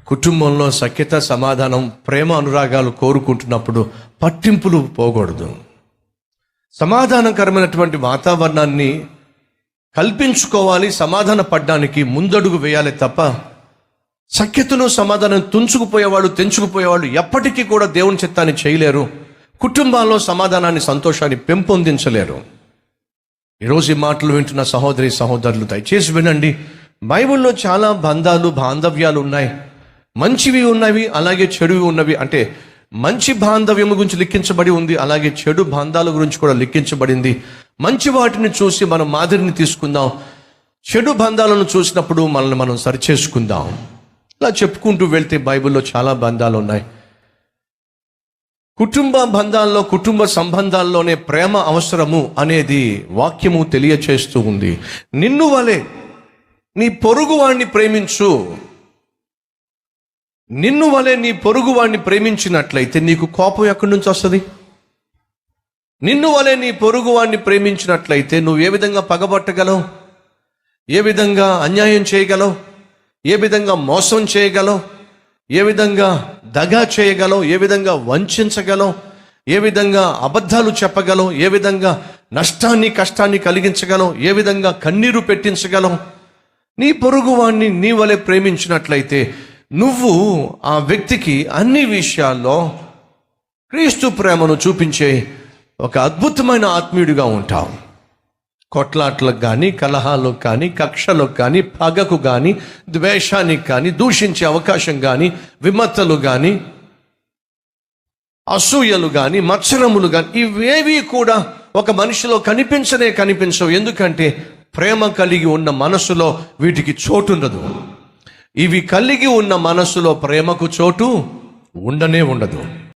కుటుంబంలో సఖ్యత సమాధానం ప్రేమ అనురాగాలు కోరుకుంటున్నప్పుడు పట్టింపులు పోకూడదు. సమాధానకరమైనటువంటి వాతావరణాన్ని కల్పించుకోవాలి సమాధాన పడ్డానికి ముందడుగు వేయాలి తప్ప సఖ్యతను సమాధానం తుంచుకుపోయేవాళ్ళు తెంచుకుపోయేవాళ్ళు ఎప్పటికీ కూడా దేవుని చిత్తాన్ని చేయలేరు. కుటుంబాల్లో సమాధానాన్ని సంతోషాన్ని పెంపొందించలేరు. ఈరోజు ఈ మాటలు వింటున్న సహోదరి సహోదరులు దయచేసి వినండి. బైబిల్లో చాలా బంధాలు బాంధవ్యాలు ఉన్నాయి. మంచివి ఉన్నవి అలాగే చెడువి ఉన్నవి. అంటే మంచి బాంధవ్యము గురించి లిఖించబడి ఉంది అలాగే చెడు బాంధాల గురించి కూడా లిఖించబడింది. మంచి వాటిని చూసి మనం మాదిరిని తీసుకుందాం. చెడు బంధాలను చూసినప్పుడు మనల్ని మనం సరిచేసుకుందాం. ఇలా చెప్పుకుంటూ వెళ్తే బైబిల్లో చాలా బంధాలు ఉన్నాయి. కుటుంబ బంధాల్లో కుటుంబ సంబంధాల్లోనే ప్రేమ అవసరము అనేది వాక్యము తెలియచేస్తూ ఉంది. నిన్ను వలె నీ పొరుగువాణ్ణి ప్రేమించు. నిన్ను వలె నీ పొరుగు వాడిని ప్రేమించినట్లయితే నీకు కోపం ఎక్కడి నుంచి వస్తుంది? నిన్ను వలె నీ పొరుగు వాడిని ప్రేమించినట్లయితే నువ్వు ఏ విధంగా పగబట్టగలవు? ఏ విధంగా అన్యాయం చేయగలవు? ఏ విధంగా మోసం చేయగలవు? ఏ విధంగా దగా చేయగలవు? ఏ విధంగా వంచగలవు? ఏ విధంగా అబద్ధాలు చెప్పగలవు? ఏ విధంగా నష్టాన్ని కష్టాన్ని కలిగించగలవు? ఏ విధంగా కన్నీరు పెట్టించగలవు? నీ పొరుగు వాణ్ణి నీ వలె ప్రేమించినట్లయితే నువ్వు ఆ వ్యక్తికి అన్ని విషయాల్లో క్రీస్తు ప్రేమను చూపించే ఒక అద్భుతమైన ఆత్మీయుడిగా ఉంటావు. కొట్లాట్లకు కానీ కలహాలకు కానీ కక్షలకు కానీ పగకు కానీ ద్వేషానికి కానీ దూషించే అవకాశం కానీ విమత్తలు కానీ అసూయలు కానీ మత్సరములు కానీ ఇవేవి కూడా ఒక మనిషిలో కనిపించనే కనిపించవు. ఎందుకంటే ప్రేమ కలిగి ఉన్న మనసులో వీటికి చోటుండదు. ఇవి కలిగి ఉన్న మనసులో ప్రేమకు చోటు ఉండనే ఉండదు.